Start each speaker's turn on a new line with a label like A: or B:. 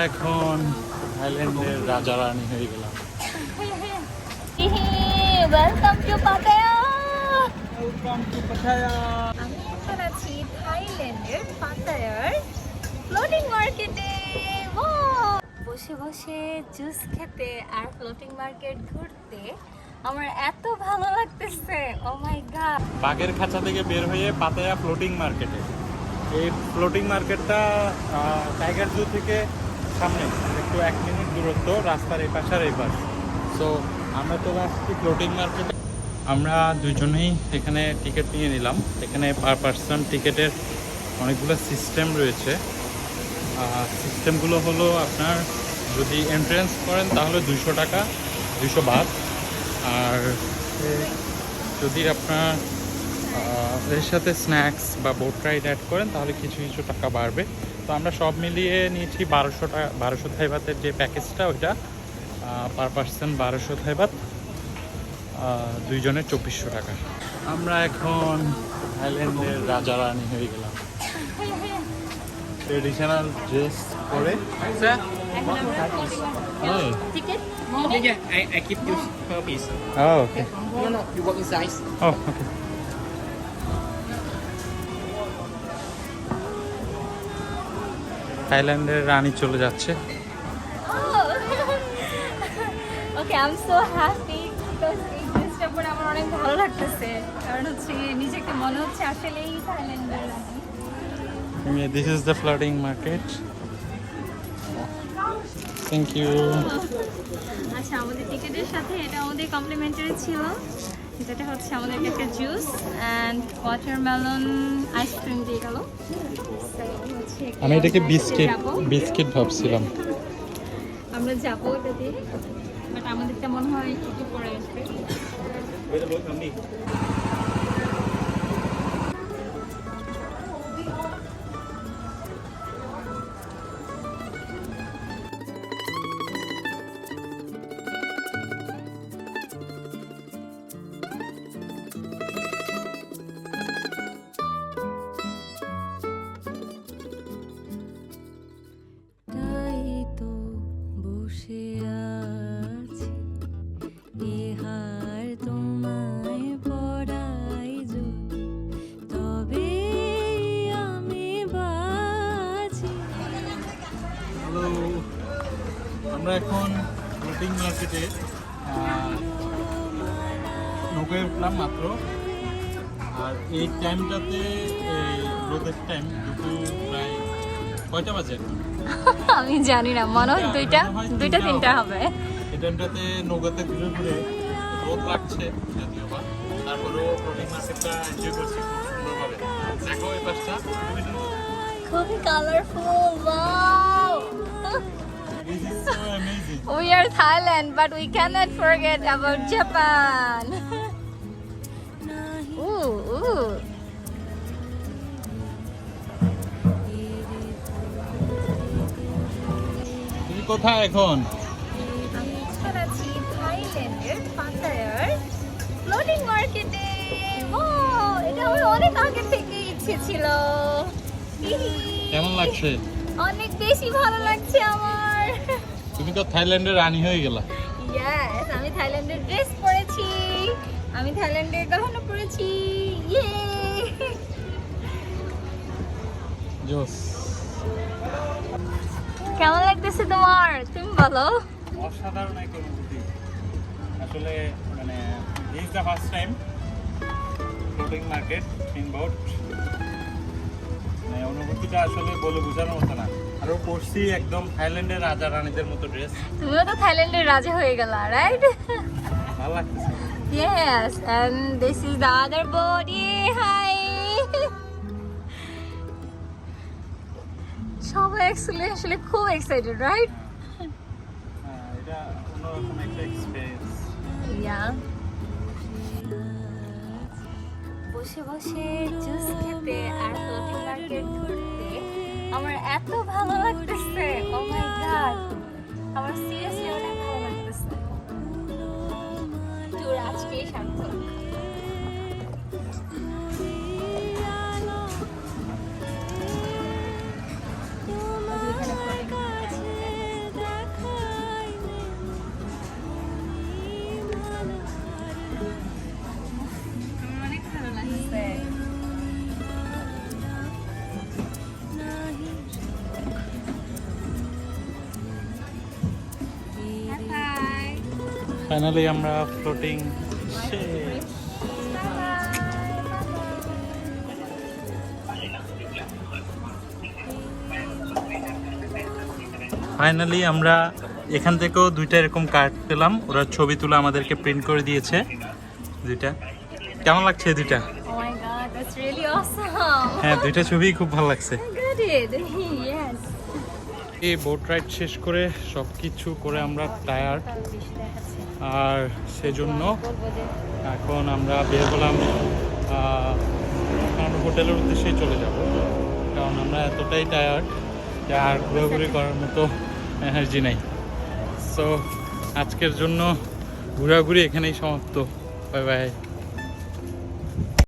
A: এখন থাইল্যান্ডের রাজা রানী হয়ে গেলাম।
B: Welcome to Pattaya
A: welcome to Pattaya
B: আমি এখন আছি থাইল্যান্ডের পাতায়ার ফ্লোটিং মার্কেটে বসে বসে জুস খেতে আর ফ্লোটিং মার্কেট ঘুরতে আমার এত ভালো লাগতেছে। ও মাই গড
A: বাগের খাঁচা থেকে বের হয়ে পাতায়া ফ্লোটিং মার্কেটে এই ফ্লোটিং মার্কেটটা আহ, টাইগার জু থেকে সামনে, একটু এক মিনিট দূরত্ব, রাস্তার এই পাশে আর এই পাশ। সো আমরা চলে আসছি ফ্লোটিং মার্কেটে আমরা দুজনেই এখানে টিকিট নিয়ে নিলাম। এখানে পার পার্সন টিকিটের অনেকগুলো সিস্টেম রয়েছে। সিস্টেমগুলো হলো আপনার, যদি এন্ট্রেন্স করেন তাহলে দুশো টাকা দুশো বাদ। আর, যদি আপনার এর সাথে স্ন্যাক্স বা বোট রাইড অ্যাড করেন তাহলে কিছু কিছু টাকা বাড়বে। তো আমরা সব মিলিয়ে নিয়েছি বারোশো টাকা বারোশো থাইবাতের যে প্যাকেজটা ওইটা পার পার্সন বারোশো থাইবাত দুইজনের চব্বিশশো টাকা। আমরা এখন থাইল্যান্ডের রাজা রানী হয়ে গেলাম। ট্রেডিশনাল ড্রেস পরে।
C: yeah, I, I keep you per piece.
A: Oh, okay.
C: No, no, you work inside.
A: Oh, okay. থাইল্যান্ডের রানী চলে যাচ্ছে
B: okay I am so happy because এই ড্রেসটা পরে আমার অনেক ভালো লাগতেছে কারণ হচ্ছে নিজেকে মনে হচ্ছে আসলেই থাইল্যান্ডের রানী
A: this is the floating market. Thank you.
B: আচ্ছা আমাদের টিকিটের সাথে এটা আমাদের কমপ্লিমেন্টারি ছিল যেটা হচ্ছে আমাদের একটা জুস অ্যান্ড ওয়াটারমেলন আইসক্রিম দিয়ে গেল।
A: আমি এটাকে
B: আমরা
A: বিস্কিট
B: যাব।
A: বিস্কিট ভাবছিলাম।
B: আমরা যাব এটা দিয়ে বাট আমাদেরটা মনে হয় একটু পরে আসবে।
A: আমরা এখন ফ্লোটিং মার্কেটে নৌকায় উঠলাম মাত্র। আর এই টাইমটাতে এই রোদের টাইম দুপুর প্রায় কয়টা বাজে
B: আমি জানি না মনে হয় দুইটা দুইটা
A: তিনটা হবে। এই টাইমটাতে নৌকাতে ঘুরে ঘুরে রোদ লাগছে যদিও বা। তারপরেও ফ্লোটিং মার্কেটটা এনজয় করছি খুব সুন্দরভাবে। দেখো এই পাশটা। খুবই
B: colourful wow
A: amazing.
B: We are Thailand, but we cannot forget about Japan. ooh, ooh.
A: তুমি কোথায় এখন
B: আমি এখন আছি থাইল্যান্ডের পাতায়ার ফ্লোটিং মার্কেটে ও এটা আমার অনেক আগে থেকে ইচ্ছে ছিল
A: কেমন লাগছে
B: অনেক বেশি ভালো লাগছে আমার
A: তুমি তো থাইল্যান্ডের রানী হয়ে গেলা।
B: ইয়েস আমি থাইল্যান্ডের ড্রেস পরেছি। আমি থাইল্যান্ডের গহনা পরেছি। ইয়ে
A: জোস
B: কেমন লাগতেছে তোমার? তুমি বলো।
A: অসাধারণ এক অনুভূতি। আসলে মানে this the first time floating market in boat মানে অনুভূতিটা আসলে বলে বোঝানোর মতো না। আরও পড়ছি একদম থাইল্যান্ডের রাজা রানীদের মতো ড্রেস
B: তুমিও তো থাইল্যান্ডের রাজা হয়ে গেলা রাইট
A: ভালো লাগতেছে।
B: Yes, and this is the other hi! সবাই অ্যাকচুয়ালি আসলে খুব এক্সাইটেড রাইট
A: হ্যাঁ, এটা অন্যরকম একটা এক্সপিরিয়েন্স
B: ইয়া বসে বসে জুস খেতে আর ফ্লোটিং মার্কেট ঘুরতে। আমার এত ভালো লাগতেছে। ও মাই গড আমার সিরিয়াসলি অনেক ভালো লাগতেছে। তো আজকেই সার্থক।
A: ফাইনালি আমরা ফ্লোটিং ফাইনালি আমরা এখান থেকেও দুইটা এরকম কার্ড পেলাম। ওরা ছবি তুলে আমাদেরকে প্রিন্ট করে দিয়েছে। দুইটা। কেমন লাগছে দুইটা?
B: Oh.
A: হ্যাঁ দুইটা ছবিই খুব ভালো লাগছে। এই বোট রাইড শেষ করে সব কিছু করে আমরা টায়ার্ড। আর সেজন্য এখন আমরা বের হলাম হোটেলের উদ্দেশ্যেই চলে যাব। কারণ আমরা এতটাই টায়ার্ড যে আর ঘোরাঘুরি করার মতো এনার্জি নেই। সো আজকের জন্য ঘোরাঘুরি এখানেই সমাপ্ত। Bye bye